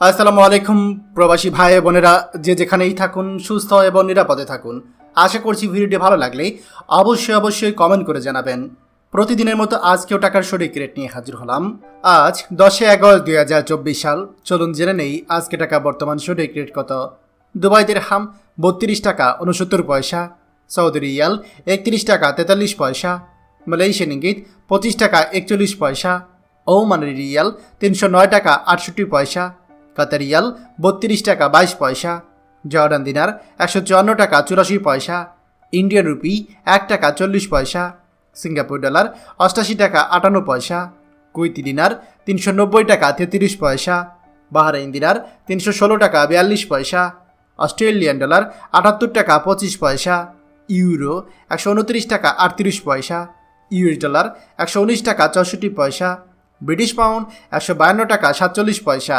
আসসালামু আলাইকুম, প্রবাসী ভাই বোনেরা। যে যেখানেই থাকুন, সুস্থ এবং নিরাপদে থাকুন। আশা করছি ভিডিওটি ভালো লাগলে অবশ্যই অবশ্যই কমেন্ট করে জানাবেন। প্রতিদিনের মতো আজকেও টাকার সঠিক রেট নিয়ে হাজির হলাম। আজ দশই আগস্ট দুই হাজার চব্বিশ সাল। চলুন জেনে নেই আজকে টাকা বর্তমান সঠিক রেট কত। দুবাই হাম বত্রিশ টাকা উনসত্তর পয়সা, সৌদি রিয়াল একত্রিশ টাকা তেতাল্লিশ পয়সা, মালয়েশিয়ান ইঙ্গিত পঁচিশ টাকা একচল্লিশ পয়সা ওমানের রিয়াল তিনশো নয় টাকা আটষট্টি পয়সা কাতার রিয়াল বত্রিশ টাকা বাইশ পয়সা। জর্ডান দিনার একশো চুয়ান্ন টাকা চুরাশি পয়সা। ইন্ডিয়ান রুপি এক টাকা চল্লিশ পয়সা। সিঙ্গাপুর ডলার অষ্টাশি টাকা আটান্ন পয়সা। কুইতি দিনার তিনশো নব্বই টাকা তেত্রিশ পয়সা। বাহারাইন দিনার তিনশো ষোলো টাকা বিয়াল্লিশ পয়সা। অস্ট্রেলিয়ান ডলার আটাত্তর টাকা পঁচিশ পয়সা। ইউরো একশো উনত্রিশ টাকা আটত্রিশ পয়সা। ইউএস ডলার একশো উনিশ টাকা চৌষট্টি পয়সা। ব্রিটিশ পাউন্ড একশো বায়ান্ন টাকা সাতচল্লিশ পয়সা।